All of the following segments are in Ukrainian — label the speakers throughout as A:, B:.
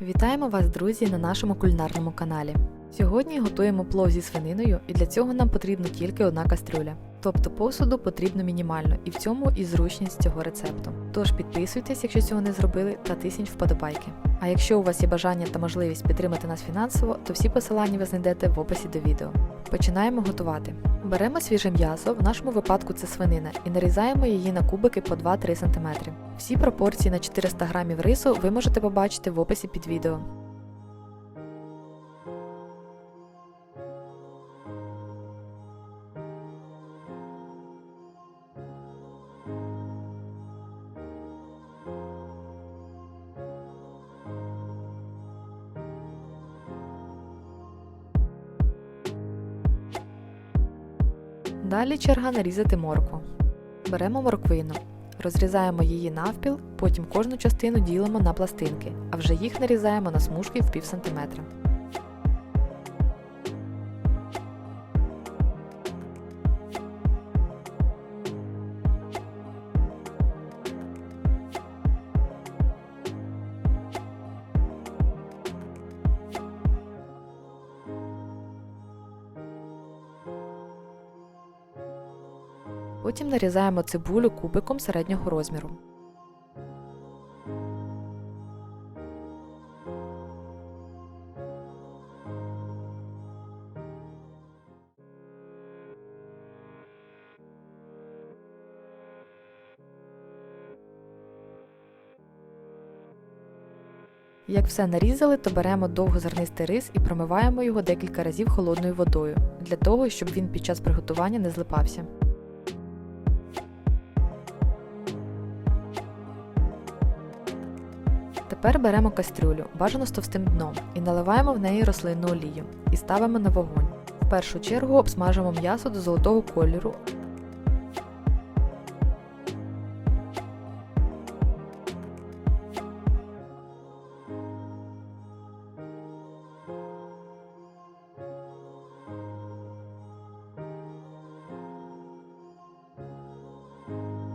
A: Вітаємо вас, друзі, на нашому кулінарному каналі. Сьогодні готуємо плов зі свининою, і для цього нам потрібна тільки одна кастрюля. Тобто посуду потрібно мінімально, і в цьому і зручність цього рецепту. Тож підписуйтесь, якщо цього не зробили, та тисніть вподобайки. А якщо у вас є бажання та можливість підтримати нас фінансово, то всі посилання ви знайдете в описі до відео. Починаємо готувати. Беремо свіже м'ясо, в нашому випадку це свинина, і нарізаємо її на кубики по 2-3 см. Всі пропорції на 400 г рису ви можете побачити в описі під відео. Далі черга нарізати моркву. Беремо морквину, розрізаємо її навпіл, потім кожну частину ділимо на пластинки, а вже їх нарізаємо на смужки в пів сантиметра. Потім нарізаємо цибулю кубиком середнього розміру. Як все нарізали, то беремо довгозернистий рис і промиваємо його декілька разів холодною водою, для того, щоб він під час приготування не злипався. Тепер беремо кастрюлю, бажано з товстим дном, і наливаємо в неї рослинну олію і ставимо на вогонь. В першу чергу обсмажимо м'ясо до золотого кольору.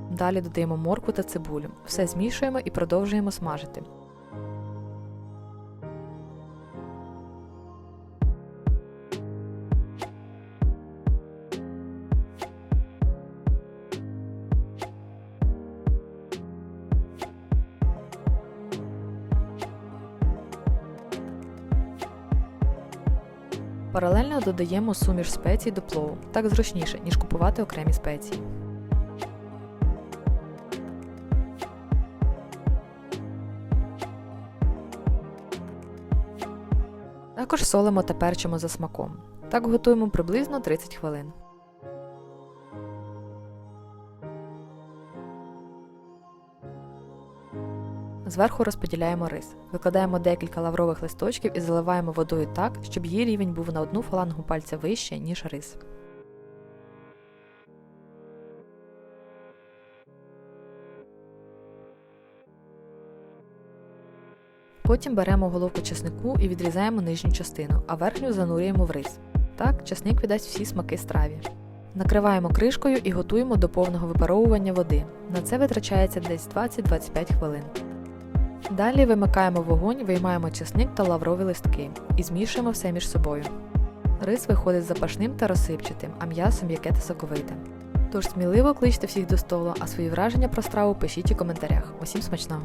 A: Далі додаємо моркву та цибулю. Все змішуємо і продовжуємо смажити. Паралельно додаємо суміш спецій до плову. Так зручніше, ніж купувати окремі спеції. Також солимо та перчимо за смаком. Так готуємо приблизно 30 хвилин. Зверху розподіляємо рис. Викладаємо декілька лаврових листочків і заливаємо водою так, щоб її рівень був на одну фалангу пальця вище, ніж рис. Потім беремо головку чеснику і відрізаємо нижню частину, а верхню занурюємо в рис. Так чесник віддасть всі смаки страві. Накриваємо кришкою і готуємо до повного випаровування води. На це витрачається десь 20-25 хвилин. Далі вимикаємо вогонь, виймаємо чесник та лаврові листки і змішуємо все між собою. Рис виходить запашним та розсипчатим, а м'ясо м'яке та соковите. Тож сміливо кличте всіх до столу, а свої враження про страву пишіть у коментарях. Усім смачного!